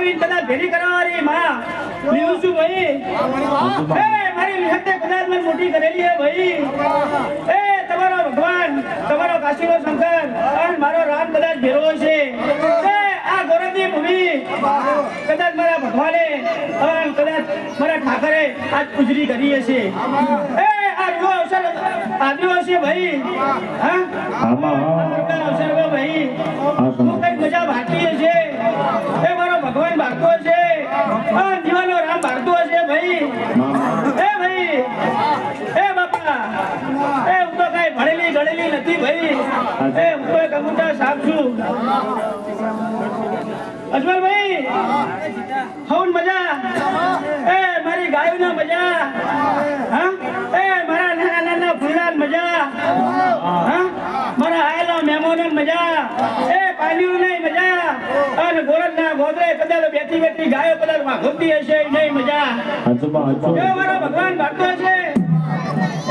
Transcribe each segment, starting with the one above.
હટાવી કદાચ ભેરી કરવાની માં? લીધું છું ભાઈ? એ મારી વિહતે કદાચ મને મોટી કરેલી હે ભાઈ. એ તમારો ભગવાન તમારો કાશીનો શંકર અને મારો રામ કદાચ ઘેરો છે એ આ ગોરખની ભૂમિ કદાચ મારા ભગવાને અને કદાચ મારા ઠાકરે આજ ઉજરી કરી હશે. એ આ રૂડો અવસર આદિવાસી હશે ભાઈ. હા? હા. ભાઈ. હા, કઈ મજા મારો હશે આ દીવાનો રામ ભારતો હશે ભાઈ. એ ભાઈ. એ બાપા. એ હું તો કઈ ભણેલી ગણેલી નથી ભાઈ. એ હું તો એક અંગૂઠા છું. છું અજમલભાઈ હવન મજા. એ મારી ગાયોના મજા. હા? એ મારા નાના નાના ફૂલના મજા. હા? મારા આયેલા મહેમાનો મજા. એ પાલીઓની મજા. અને ગોરખના ગોદરે કદાચ બેઠી બેઠી ગાયો કદાચ વાઘોતી હશે નહીં મજા. એ મારો ભગવાન ભાગતો હશે.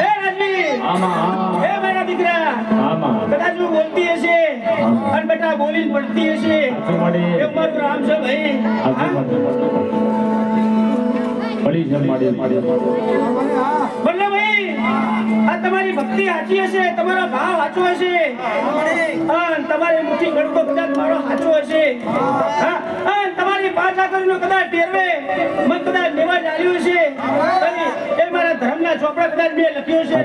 એ રાજવી આમાં એ મારા દીકરા. આમાં. કદાચ હું બોલતી હશે અને બેટા બોલી પડતી હશે. એ મારું રામ છે ભાઈ. બોલો ભાઈ. આ તમારી ભક્તિ સાચી હશે તમારો ભાવ સાચો હશે. હા, તમારી મુઠ્ઠી ગણકો કદાચ મારો સાચો હશે. હા, તમારી પાંચ આકરીનો કદાચ ટેરવે મન કદાચ લેવા ચાલ્યું હશે. અને એ મારા ધર્મના ચોપડા કદાચ મેં લખ્યું છે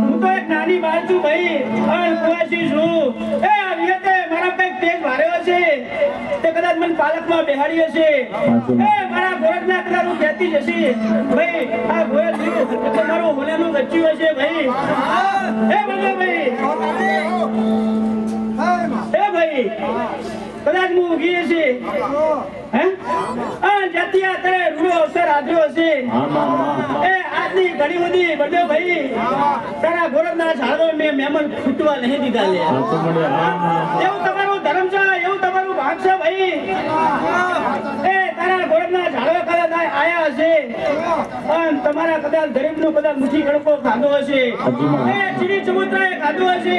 હું તો એક નાની બાળ છું ભાઈ. અને કુવાસી છું એ આ વિયતે મારા કંઈક તેજ ભાર્યો છે તે કદાચ મને પાલકમાં બેહાડી હશે એ મારા ગોરખના કદાચ હું કહેતી જ હશે ભાઈ આ ગોયલ લીધું એટલે મારું હોનાનું બચ્યું હશે ભાઈ. એ બોલો ભાઈ. એ ભાઈ. કદાચ હું ઉગી હશે. હે? આ જાતિ આ રૂડો અવસર આપ્યો હશે. એ આજની ઘણી બધી બધો ભાઈ. તારા ગોરખના ઝાડો મેં મહેમાન ખૂટવા નહીં દીધા લે એવું તમારું ધર્મ છે એવું તમારું ભાગ છે ભાઈ એ તારા ગોરખના ઝાડવા કદાચ આયા હશે. પણ તમારા કદાચ ગરીબનો કદાચ ગણકો ખાધો હશે. એ ચીડી ચબૂતરાએ ખાધો હશે.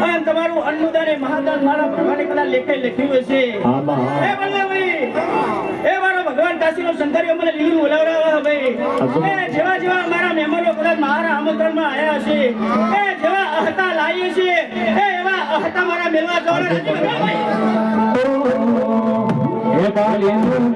પણ તમારું અન્નદાન એ મહાદાન મારા ભગવાને કદાચ લેખે લખ્યું હશે. એ મારો ભગવાન કાશીનો શંકરીઓ મને લીલું બોલાવડાવે ભાઈ એ જેવા જેવા મારા મહેમાનો કદાચ મારા આમંત્રણમાં આવ્યા હશે. એ જેવા અહતા લાવીએ છીએ એ એવા અહતા મારા મેળવા જવાના નથી. બલ્લભભાઈ. હે બાલીનું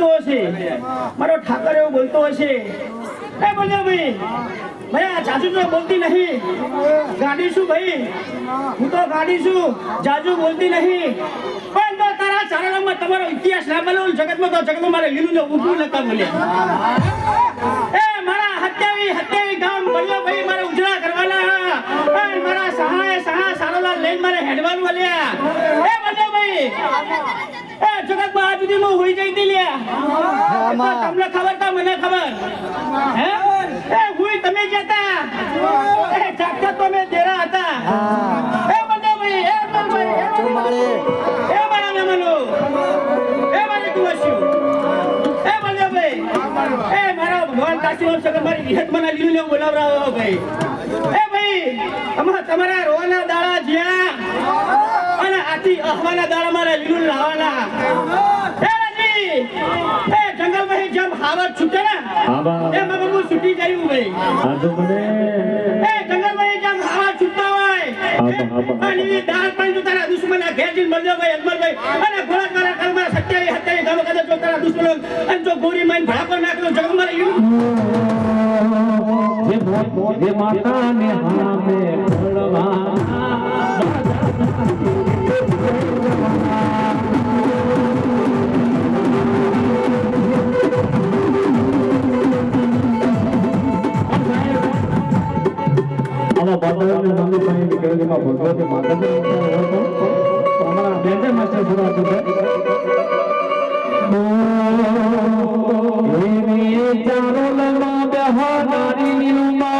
બોલતો હશે? મારો ઠાકર એવું બોલતો હશે? એ બોલ્યો ભાઈ ભાઈ, આ જાજુ તો બોલતી નહીં. ગાડી શું ભાઈ? હું તો ગાડી છું જાજુ બોલતી નહીં. પણ તો તારા ચારણમાં તમારો ઇતિહાસ ના બોલો જગતમાં તો જગતમાં મારે લીલું ને ઉભું નતા બોલ્યા. એ મારા હત્યાવી હત્યાવી ગામ બોલ્યો ભાઈ, મારે ઉજળા કરવાના. અને મારા સહાય સહા સારોલાલ લઈને મારે હેડવાનું બોલ્યા એ બોલ્યો ભાઈ એ જગતમાં આ સુધી હું હોઈ જઈ હતી તમને ખબર તા મને ખબર. હે? એ હુઈ તમે જતા એ જાગતા તો મેં હતા. એ મને ભાઈ એ મને ભાઈ એ મારે. એ મારા મહેમાનો એ મારી કુવાસીઓ એ મને ભાઈ. એ મારા ભગવાન કાશીનો સગર મારી વિહત મને લીલું ને બોલાવરાવો ભાઈ. એ ભાઈ અમારા તમારા રોના દાડા જ્યાં. આથી અહવાના દાડા મારે લીલું લાવવાના હે રાજી એ જેમ હાવર છૂટે ને? હા બા. એમ હું છૂટી જયું ભાઈ. હા તો મને. એ જંગલભાઈ જેમ હાવર છૂટતા હોય. હા હા હા અને એ દાળ પાણી જો તારા દુશ્મન આ ઘેર જઈને મળજો ભાઈ અજમલભાઈ અને ઘોડા તારા કલમાં સત્યાવી સત્યાવી ગમે કદાચ જો તારા દુશ્મનો અને જો ગોરી માઈન ભડાકો નાખ્યો જગમાં રહ્યું જે મો- જે માતાને હામે ફળવા ಬಗ್ಗೆ ಮಾತಾಡೋದು ಆಮೇಲೆ ಬೇರೆ ಮಾಸ್ಟರ್ ಶುರು ಆಗ್ತದೆ ಚಾರೋಲ ಮಾ ಬೆಹಾರಿ ನಿಲುಮಾ